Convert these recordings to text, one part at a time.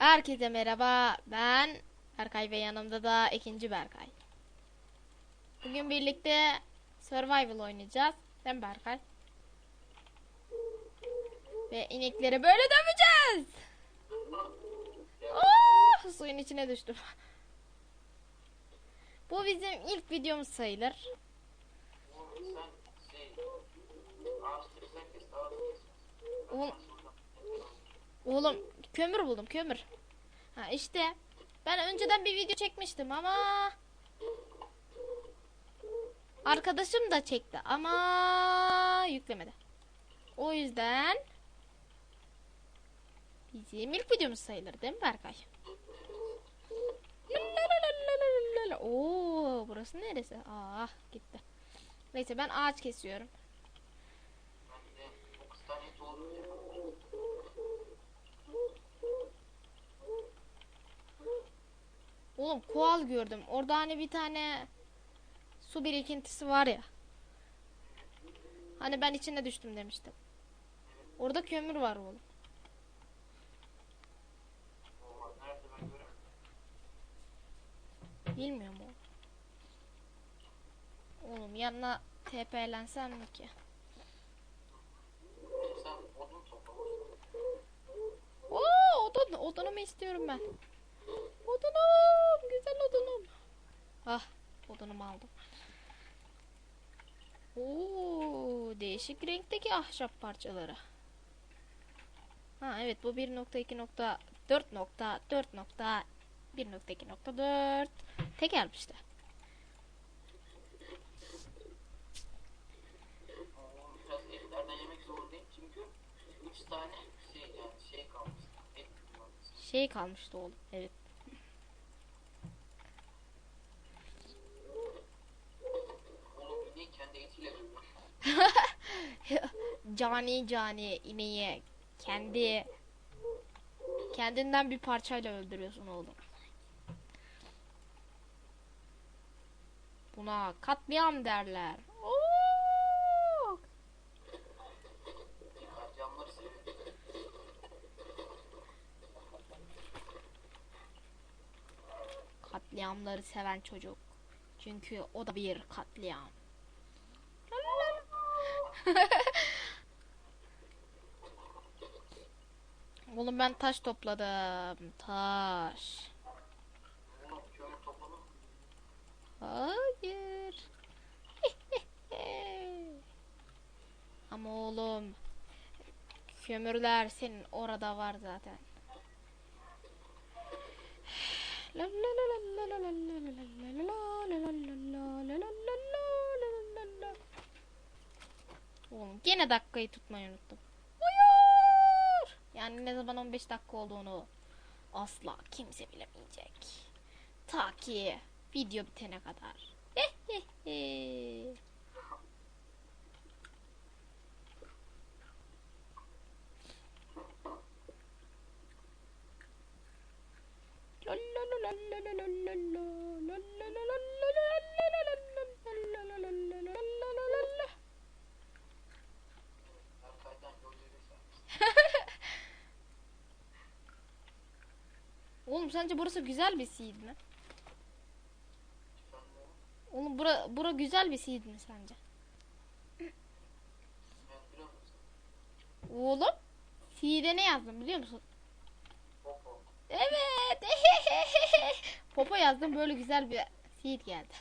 Herkese merhaba. Ben Berkay ve yanımda da ikinci Berkay. Bugün birlikte Survival oynayacağız. Mi Berkay? Ve inekleri böyle döveceğiz. Oh, suyun içine düştüm. Bu bizim ilk videomuz sayılır. Oğlum, oğlum kömür buldum kömür. Ha işte ben önceden bir video çekmiştim ama arkadaşım da çekti ama yüklemedi. O yüzden bizim ilk videomuz sayılır değil mi Berkay? Oo, burası neresi? Ah gitti. Neyse ben ağaç kesiyorum. Ben de 9 tane et oldu ya. Oğlum koal gördüm. Orada hani bir tane su birikintisi var ya. Hani ben içine düştüm demiştim. Orada kömür var oğlum. Bilmiyorum oğlum. Oğlum yanına TP'lensem mi ki? Oo odun, odunumu istiyorum ben. aldım. Oo, değişik renkteki ahşap parçaları. Ha evet bu 1.2.4.4.1.2.4 tekel işte. Şey kalmıştı oğlum. Evet. Cani cani ineği kendi kendinden bir parçayla öldürüyorsun oğlum. Buna katliam derler. Katliamları seven çocuk. Çünkü o da bir katliam. Oğlum ben taş topladım. Taş. Hayır. Ama oğlum. Kömürler senin orada var zaten. Oğlum gene dakikayı tutmayı unuttum. Yani ne zaman 15 dakika olduğunu asla kimse bilemeyecek. Ta ki video bitene kadar. Oğlum sence burası güzel bir seed mi? Oğlum? Bura, bura güzel bir seed mi sence? Oğlum seed'e ne yazdım biliyor musun? Popo. Evet. Popo yazdım böyle güzel bir seed geldi.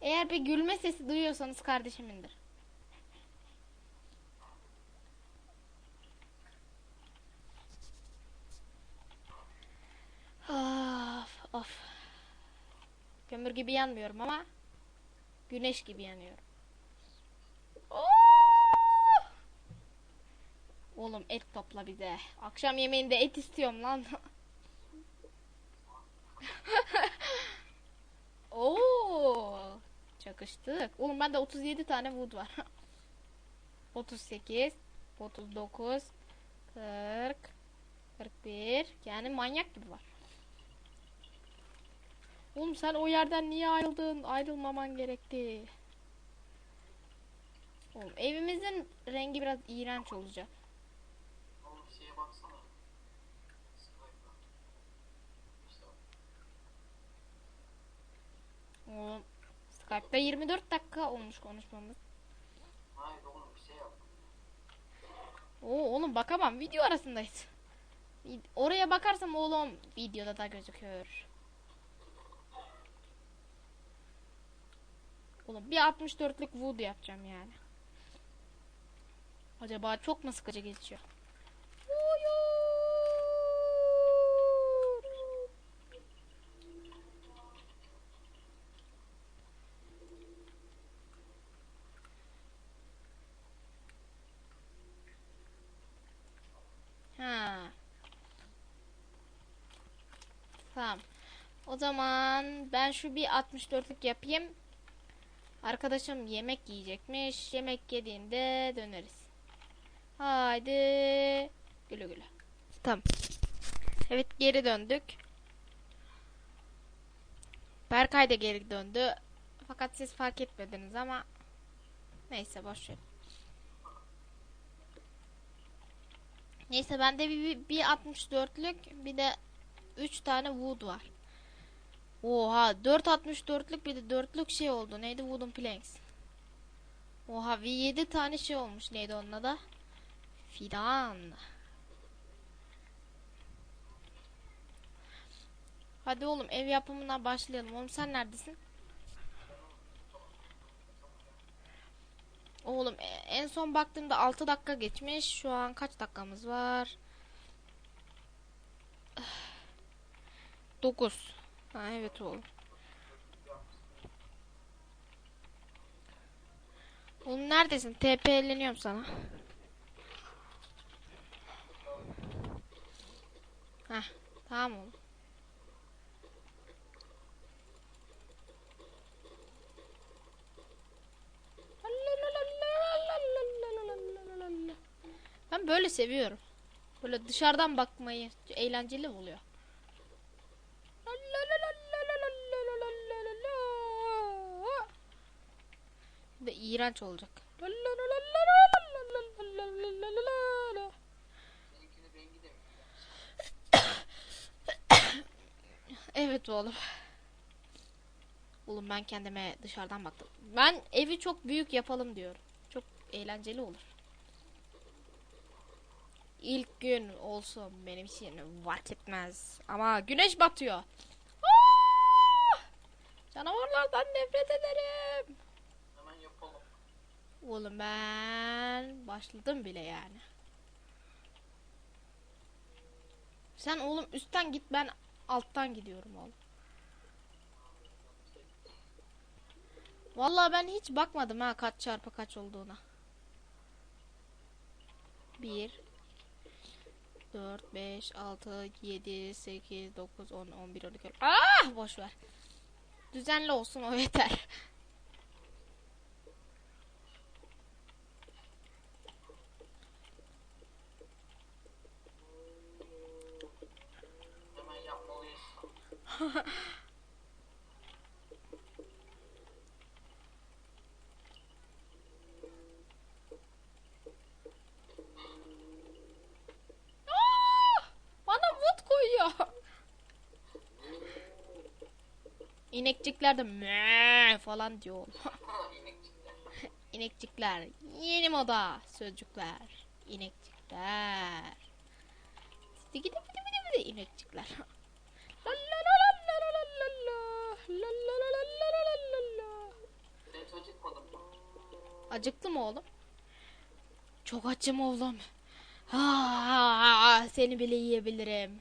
Eğer bir gülme sesi duyuyorsanız kardeşimindir. Kömür gibi yanmıyorum ama güneş gibi yanıyorum. Oo! Oğlum et topla bize. Akşam yemeğinde et istiyorum lan. Oo! Çakıştık. Oğlum bende 37 tane wood var. 38 39 40 41 yani manyak gibi var. Oğlum sen o yerden niye ayrıldın? Ayrılmaman gerekti. Oğlum evimizin rengi biraz iğrenç olacak. Oğlum Skype'da 24 dakika olmuş konuşmamız. Hayır oğlum bir şey yaptım. Oo oğlum bakamam video arasındayız. Oraya bakarsam oğlum videoda da gözüküyor. Oğlum bir 64'lük wood yapacağım yani. Acaba çok mu sıkıcı geçiyor? Ha. Tamam. O zaman ben şu bir 64'lük yapayım. Arkadaşım yemek yiyecekmiş. Yemek yediğinde döneriz. Haydi. Güle güle. Tamam. Evet geri döndük. Berkay da geri döndü. Fakat siz fark etmediniz ama neyse boş. Neyse bende bir, bir, bir 64'lük bir de 3 tane wood var. Oha 4 64'lük bir de 4'lük şey oldu. Neydi wooden planks. Oha bir 7 tane şey olmuş. Neydi onun adı? Fidan. Hadi oğlum ev yapımına başlayalım. Oğlum sen neredesin? Oğlum e- en son baktığımda 6 dakika geçmiş. Şu an kaç dakikamız var? 9. Ha evet oğlum. Oğlum neredesin? TP'leniyorum sana. Heh, tamam oğlum. Ben böyle seviyorum. Böyle dışarıdan bakmayı eğlenceli oluyor. Bir de iğrenç olacak. Evet oğlum. Oğlum ben kendime dışarıdan baktım. Ben evi çok büyük yapalım diyorum. Çok eğlenceli olur. İlk gün olsun benim için fark etmez. Ama güneş batıyor. Aa! Canavarlardan nefret ederim. Oğlum ben başladım bile yani. Sen oğlum üstten git ben alttan gidiyorum oğlum. Vallahi ben hiç bakmadım ha kaç çarpı kaç olduğuna. 1 4 5 6 7 8 9 10 11 12 Ah boş ver. Düzenli olsun o yeter. İnekcikler de Mee! falan diyor. İnekcikler. Yeni moda sözcükler. İnekcikler. Gidi gidi gidi gidi inekcikler. Acıktı mı oğlum? Çok açım oğlum. Ha, seni bile yiyebilirim.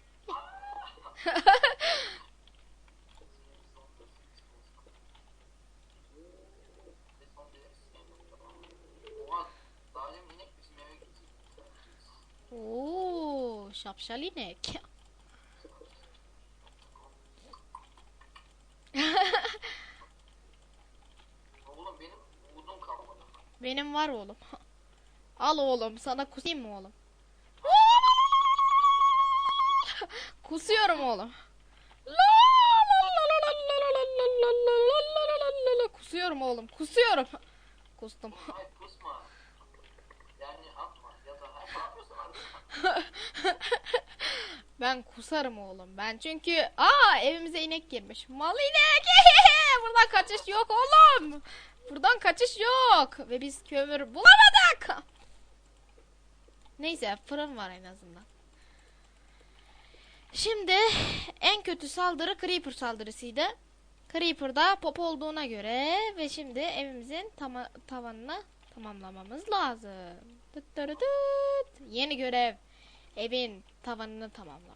Oo, şapşal inek. Oğlum benim umudum kalmadı. Benim var oğlum. Al oğlum sana kusayım mı oğlum? Kusuyorum oğlum. Kusuyorum oğlum kusuyorum. Kustum. Hayır kusma. Yani atma ya da her ne yapıyorsun artık. Ben kusarım oğlum. Ben çünkü aa evimize inek girmiş. Mal inek. Buradan kaçış yok oğlum. Buradan kaçış yok. Ve biz kömür bulamadık. Neyse fırın var en azından. Şimdi en kötü saldırı Creeper saldırısıydı. Creeper'da pop olduğuna göre ve şimdi evimizin tama- tavanını tamamlamamız lazım. Tırı tıt. Yeni görev evin tavanını tamamla.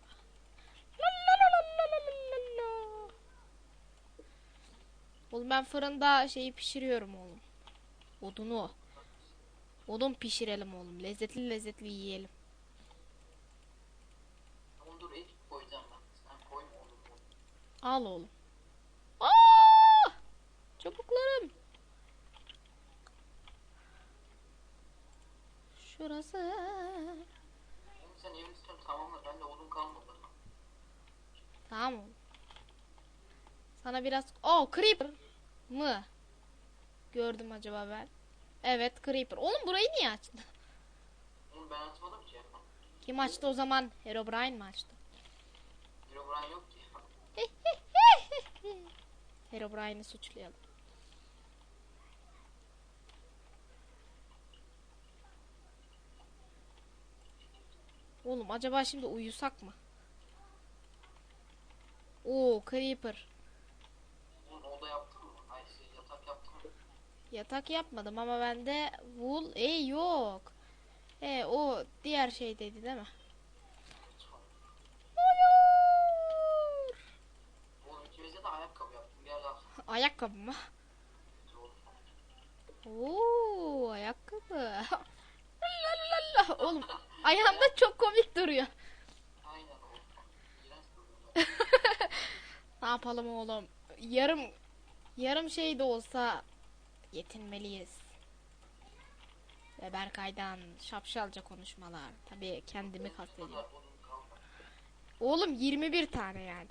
Oğlum ben fırında şeyi pişiriyorum oğlum. Odunu. Odun pişirelim oğlum. Lezzetli lezzetli yiyelim. Al oğlum. Aa! Çabuklarım. Şurası. Sen evin üstünü tamamla. Bende odun kalmadı. Tamam oğlum. Sana biraz... Oh Creeper mı? Gördüm acaba ben. Evet Creeper. Oğlum burayı niye açtın? Oğlum ben açmadım ki. Kim açtı o zaman? Herobrine mi açtı? Herobrine yok ki. Herobrine'i suçlayalım. Oğlum acaba şimdi uyusak mı? Oo Creeper. Oda yaptın mı? Ay şey yatak yaptın mı? Yatak yapmadım ama bende wool e yok. E o diğer şeydeydi değil mi? Hayır. Oğlum ikimize de ayakkabı yaptım. Mı? Oo ayakkabı. Lalalala. Oğlum ayağımda çok komik duruyor. Ne yapalım oğlum? Yarım yarım şey de olsa yetinmeliyiz. Ve Berkay'dan şapşalca konuşmalar. Tabii kendimi kastediyorum. Oğlum 21 tane yani.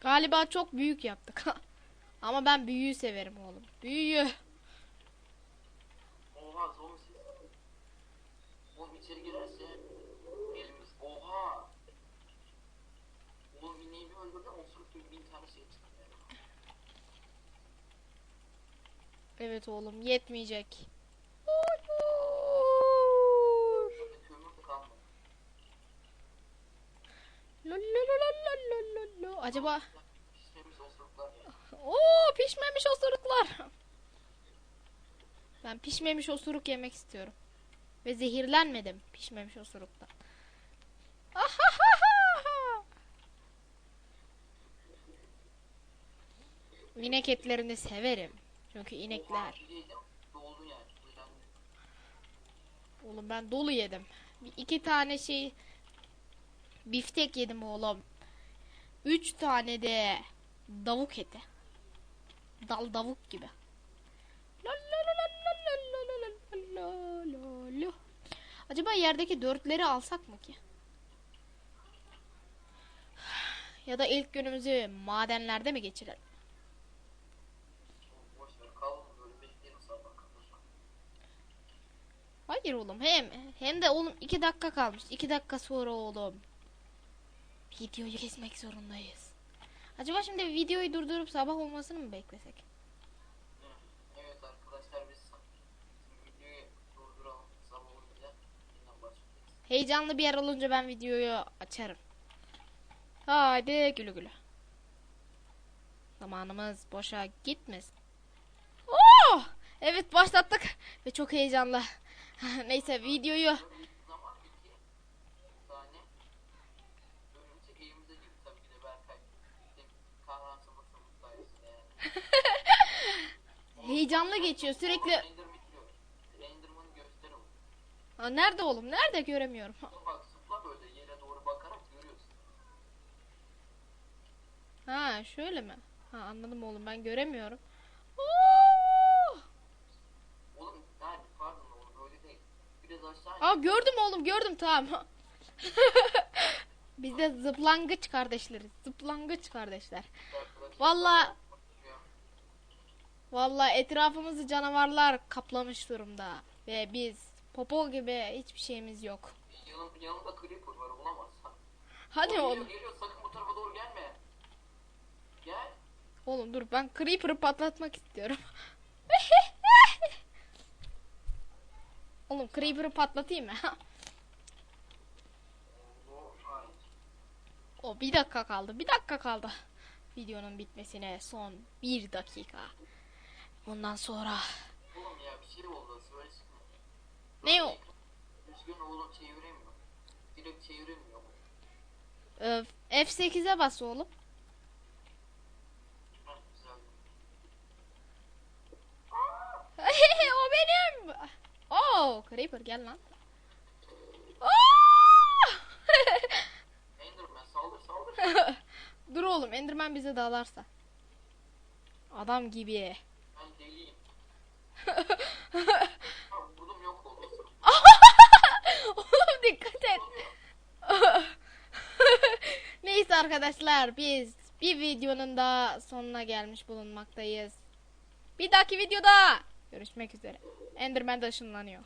Galiba çok büyük yaptık. Ama ben büyüğü severim oğlum. Büyüğü. Oha zombi esirgererse bir oha Umur Binliği bir öldürdü osuruk gibi bin tane şey çıktı. Evet oğlum yetmeyecek. Acaba Oo pişmemiş osuruklar. Ben pişmemiş osuruk yemek istiyorum. Ve zehirlenmedim pişmemiş osuruktan. İnek etlerini severim. Çünkü inekler. Oğlum ben dolu yedim. Bir- iki tane şey biftek yedim oğlum. Üç tane de davuk eti. Dal davuk gibi. Acaba yerdeki dörtleri alsak mı ki? Ya da ilk günümüzü madenlerde mi geçirelim? Hayır oğlum hem hem de oğlum iki dakika kalmış. iki dakika sonra oğlum. Videoyu kesmek zorundayız. Acaba şimdi videoyu durdurup sabah olmasını mı beklesek? Hı. Evet arkadaşlar biz şimdi videoyu durduralım. Sabah olunca yeniden başlayacağız. Heyecanlı bir yer olunca ben videoyu açarım. Haydi gülü gülü. Zamanımız boşa gitmesin. Oh! Evet başlattık ve çok heyecanlı. Neyse videoyu Zaman iki tane örümcek evimize girdi tabii ki de Berkay. İşte kahraman sabırsın sayesinde yani. heyecanlı geçiyor sürekli. Ender bitiriyor. Enderman'ı göster oğlum. Aa, nerede oğlum? Nerede göremiyorum. Dur Bak zıpla böyle yere doğru bakarak görüyorsun. Ha şöyle mi? Ha anladım oğlum ben göremiyorum. Oo! Oğlum yani pardon oğlum öyle değil. Biraz aşağı Aa gördüm oğlum gördüm tamam. Biz de zıplangıç kardeşleriz. Zıplangıç kardeşler. Vallahi vallahi etrafımızı canavarlar kaplamış durumda ve biz popo gibi hiçbir şeyimiz yok. Yanım, yanımda creeper var olamazsan. Hadi oğlum. Geliyor sakın bu tarafa doğru gelme. Gel. Oğlum dur ben Creeper'ı patlatmak istiyorum. oğlum Creeper'ı patlatayım mı? O bir dakika kaldı. Bir dakika kaldı. Videonun bitmesine son bir dakika. Bundan sonra Oğlum ya bir şey oldu. Ne o? Üzgün oğlum çeviremiyor. Direkt çeviremiyor. e, F8'e bas oğlum. O benim. Oo, Creeper gel lan. Enderman saldır saldır. Dur oğlum Enderman bize dalarsa. Adam gibi. ben deliyim. Ha, burnum yok olmasın. oğlum dikkat et. Neyse arkadaşlar biz bir videonun da sonuna gelmiş bulunmaktayız. Bir dahaki videoda görüşmek üzere. Enderman de ışınlanıyor.